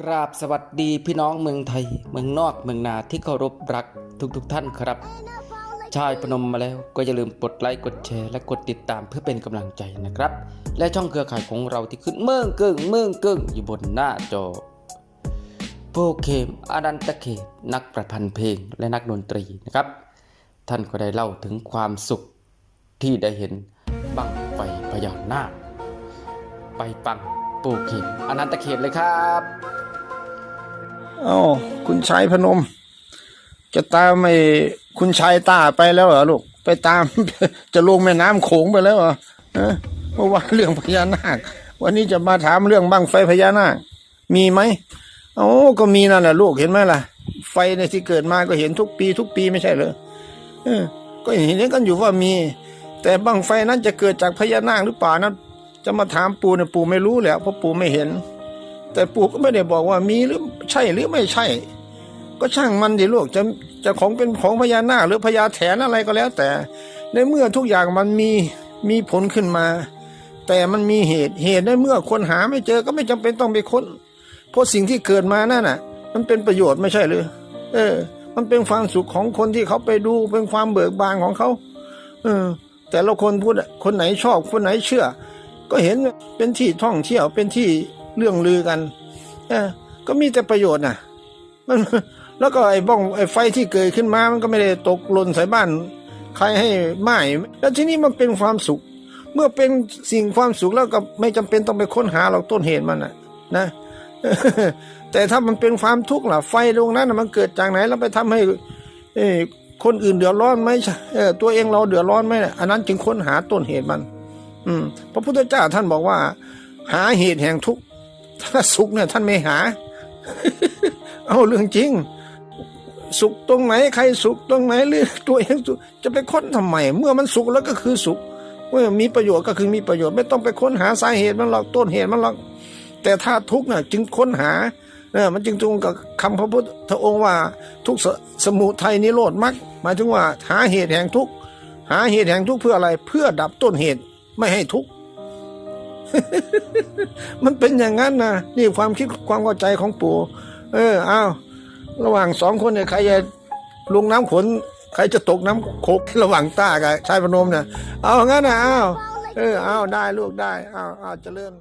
กราบสวัสดีพี่น้องเมืองไทย เมืองนอกเมืองนาที่เคารพรักทุกๆทท่านครับ ชายพนมมาแล้วก็อย่าลืมกดไลค์กดแชร์ และกดติดตามเพื่อเป็นกำลังใจนะครับ และช่องเครือข่ายของเราที่ขึ้นเมืองเกิ้งเมืองเกิ้งอยู่บนหน้าจอโปรเคมอนันตเขตนักประพันธ์เพลงและนักดนตรีนะครับ ท่านก็ได้เล่าถึงความสุขที่ได้เห็นบังไฟพญานาคไปฟังปูเข็มอนันตเขตเลยครับ เอ้าคุณชายพนม จะตามไอ้คุณชายตาไปแล้วเหรอลูก ไปตาม จะลงแม่น้ำโขงไปแล้วเหรอเมื่อวานเรื่องพญานาค วันนี้จะมาถามเรื่องบังไฟพญานาค มีไหมโอ้ก็มีนั่นแหละลูกเห็นไหมล่ะ ไฟในที่เกิดมาก็เห็นทุกปี ทุกปีไม่ใช่เหรอเออ ก็เห็นกันอยู่ว่ามี แต่บังไฟนั้นจะเกิดจากพญานาคหรือเปล่านั้นจะมาถามปู่เนี่ยปู่ไม่รู้แหละเพราะปู่ไม่เห็น แต่ปู่ก็ไม่ได้บอกว่ามีหรือใช่หรือไม่ใช่ ก็ช่างมันดิลูกจะจะของเป็นของพญานาคหรือพญาแถนอะไรก็แล้ว แต่ ในเมื่อทุกอย่างมันมีมีผลขึ้นมา แต่มันมีเหตุเหตุในเมื่อคนหาไม่เจอก็ไม่จำเป็นต้องไปค้นเพราะสิ่งที่เกิดมานั่นน่ะ มันเป็นประโยชน์ไม่ใช่หรือเออ มันเป็นความสุขของคนที่เขาไปดูเป็นความเบิกบานของเขาเออ แต่ละคนพูดคนไหนชอบคนไหนเชื่อ ก็เห็นเป็นที่ท่องเที่ยวเป็นที่ เรื่องลือกันเออก็มีแต่ประโยชน์น่ะมันแล้วก็ไอ้บ้องไอ้ไฟที่เกิดขึ้นมา มันก็ไม่ได้ตกหล่นใส่บ้าน ใครให้ไหม้แล้วที่นี้มันเป็นความสุข เมื่อเป็นสิ่งความสุขแล้วก็ไม่จำเป็นต้องไปค้นหาหรอกต้นเหตุมันน่ะนะแต่ถ้ามันเป็นความทุกข์ล่ะ ไฟตรงนั้นมันเกิดจากไหนแล้วไปทำให้เอคนอื่นเดือดร้อนไหมใช่เออตัวเองเราเดือดร้อนไหมอันนั้นจึงค้นหาต้นเหตุมัน อืม พระพุทธเจ้าท่านบอกว่า หาเหตุแห่งทุกข์ ถ้าสุขเนี่ยท่านไม่หา เอาเรื่องจริง สุขตรงไหนใครสุขตรงไหนหรือตัวเองสุขจะไปค้นทำไม เมื่อมันสุขแล้วก็คือสุข เมื่อมีประโยชน์ก็คือมีประโยชน์ไม่ต้องไปค้นหาสาเหตุมันหรอกต้นเหตุมันหรอกแต่ถ้าทุกข์น่ะจึงค้นหาเออมันจึงตรงกับคำพระพุทธองค์ว่า ทุกสสมุทัยนิโรธมรรคหมายถึงว่าหาเหตุแห่งทุกข์หาเหตุแห่งทุกข์เพื่ออะไรเพื่อดับต้นเหตุไม่ให้ทุกข์ มันเป็นอย่างนั้นนะนี่ความคิดความเข้าใจของปู่ เอออ้าวระหว่างสองคนเนี่ยใครจะลงน้ำขน ใครจะตกน้ำโคกระหว่างต้ากับชายพนมเนี่ยเอางั้นนะอ้าวเอออ้าวได้ลูกได้อ้าวอ้าวเริญ